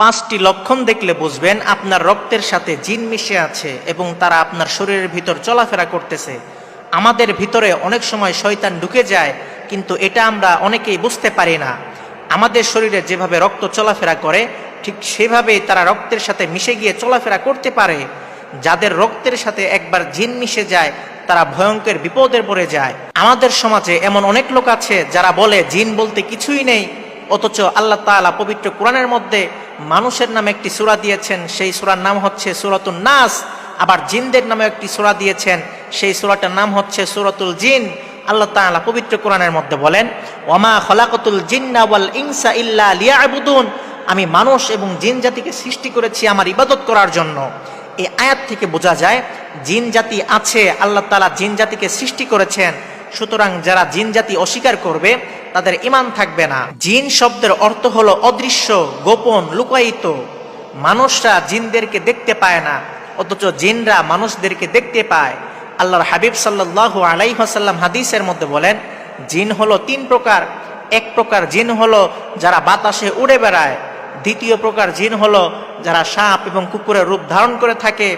পাঁচটি লক্ষণ দেখলে বুঝবেন আপনার রক্তের সাথে জিন মিশে আছে এবং তারা আপনার শরীরের ভিতর চলাফেরা করতেছে। আমাদের ভিতরে অনেক সময় শয়তান ঢুকে যায়, কিন্তু এটা আমরা অনেকেই বুঝতে পারি না। আমাদের শরীরে যেভাবে রক্ত চলাফেরা করে, ঠিক সেভাবেই তারা রক্তের সাথে মিশে গিয়ে চলাফেরা করতে পারে। যাদের রক্তের সাথে একবার জিন মিশে যায়, তারা ভয়ঙ্কর বিপদের পড়ে যায়। আমাদের সমাজে এমন অনেক লোক আছে যারা বলে, জিন বলতে কিছুই নেই। অথচ আল্লাহ তাআলা পবিত্র কোরআনের মধ্যে মানুষের নামে একটি সূরা দিয়েছেন, সেই সূরার নাম হচ্ছে সূরাতুন নাস। আবার জিনদের নামে একটি সূরা দিয়েছেন, সেই সূরাটার নাম হচ্ছে সূরাতুল জিন। আল্লাহ তাআলা পবিত্র কোরআনের মধ্যে বলেন, ওয়ামা খলাকতুল জিন্না ওয়াল ইনসা ইল্লা লিয়াবুদুন। আমি মানুষ এবং জিন জাতিকে সৃষ্টি করেছি আমার ইবাদত করার জন্য। এই আয়াত থেকে বোঝা যায়, জিন জাতি আছে, আল্লাহ তাআলা জিন জাতিকে সৃষ্টি করেছেন। সুতরাং যারা জিন জাতি অস্বীকার করবে তাদের ইমান থাকবে না। জিন শব্দের অর্থ হলো অদৃশ্য, গোপন, লুকায়িত। মানুষরা জিনদেরকে দেখতে পায় না, অথচ জিনরা মানুষদেরকে দেখতে পায়। আল্লাহর হাবিব সাল্লাহ আলাইহাসাল্লাম হাদিসের মধ্যে বলেন, জিন হলো তিন প্রকার। এক প্রকার জিন হলো যারা বাতাসে উড়ে বেড়ায়। দ্বিতীয় প্রকার জিন হলো যারা সাপ এবং কুকুরের রূপ ধারণ করে থাকে।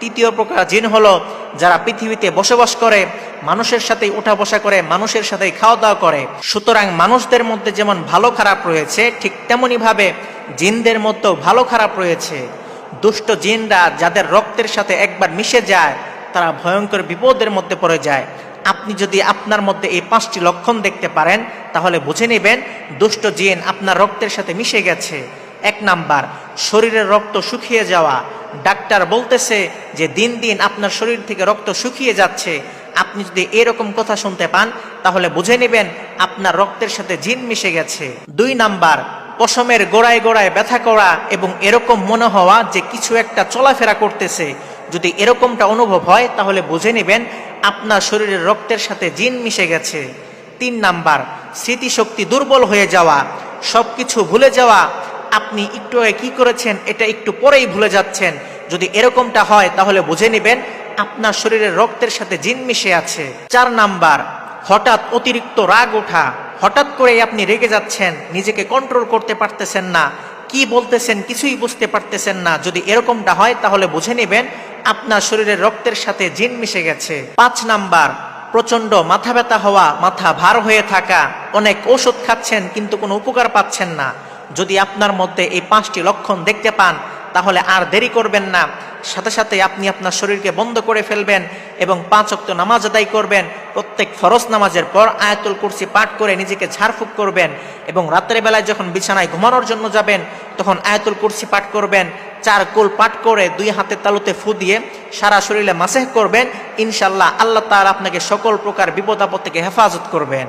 তৃতীয় প্রকার জিন হলো যারা পৃথিবীতে বসবাস করে, মানুষের সাথে উঠা বসা করে, মানুষের সাথে খাওয়া দাওয়া করে। সুতরাং মানুষদের মধ্যে যেমন ভালো খারাপ রয়েছে, ঠিক তেমনি ভাবে জিনদের মধ্যেও ভালো খারাপ রয়েছে। দুষ্ট জিনরা যাদের রক্তের সাথে একবার মিশে যায়, তারা ভয়ঙ্কর বিপদের মধ্যে পড়ে যায়। আপনি যদি আপনার মধ্যে এই পাঁচটি লক্ষণ দেখতে পারেন, তাহলে বুঝে নেবেন দুষ্ট জিন আপনার রক্তের সাথে মিশে গেছে। এক নাম্বার, শরীরের রক্ত শুকিয়ে যাওয়া। ডাক্তার বলতেছে যে দিন দিন আপনার শরীর থেকে রক্ত শুকিয়ে যাচ্ছে। আপনি যদি এরকম কথা শুনতে পান, তাহলে বুঝে নেবেন আপনার রক্তের সাথে জিন মিশে গেছে। দুই নাম্বার, পশমের গোড়ায় গোড়ায় ব্যথা করা এবং এরকম মনে হওয়া যে কিছু একটা চলাফেরা করতেছে। যদি এরকমটা অনুভব হয়, তাহলে বুঝে নেবেন আপনার শরীরের রক্তের সাথে জিন মিশে গেছে। তিন নাম্বার, স্মৃতিশক্তি দুর্বল হয়ে যাওয়া, সবকিছু ভুলে যাওয়া আপনি একটু কি করেছেন, এটা একটু পরেই ভুলে যাচ্ছেন। যদি এরকমটা হয়, তাহলে বুঝে নেবেন, আপনার শরীরের রক্তের সাথে জিন মিশে আছে। চার নাম্বার, হঠাৎ অতিরিক্ত রাগ ওঠা। হঠাৎ করে আপনি রেগে যাচ্ছেন, নিজেকে কন্ট্রোল করতে পারতেছেন না। কি বলতেছেন, কিছুই বুঝতে পারতেছেন না। যদি এরকমটা হয়, তাহলে বুঝে নেবেন, আপনার শরীরের রক্তের সাথে জিন মিশে গেছে। পাঁচ নাম্বার প্রচণ্ড মাথা ব্যথা হওয়া, মাথা ভার হয়ে থাকা। অনেক ওষুধ খাচ্ছেন, কিন্তু কোনো উপকার পাচ্ছেন না। যদি আপনার মধ্যে এই পাঁচটি লক্ষণ দেখতে পান, তাহলে আর দেরি করবেন না। সাথে সাথে আপনি আপনার শরীরকে বন্ধ করে ফেলবেন এবং পাঁচ অক্ত নামাজ আদায় করবেন। প্রত্যেক ফরজ নামাজের পর আয়াতুল কুরসি পাঠ করে নিজেকে ঝাড়ফুঁক করবেন এবং রাত্রের বেলায় যখন বিছানায় ঘুমানোর জন্য যাবেন, তখন আয়াতুল কুরসি পাঠ করবেন। চার কোল পাঠ করে দুই হাতের তালুতে ফু দিয়ে সারা শরীরে মাসেহ করবেন। ইনশাল্লাহ আল্লাহ তাআলা আপনাকে সকল প্রকার বিপদ আপদ থেকে হেফাজত করবেন।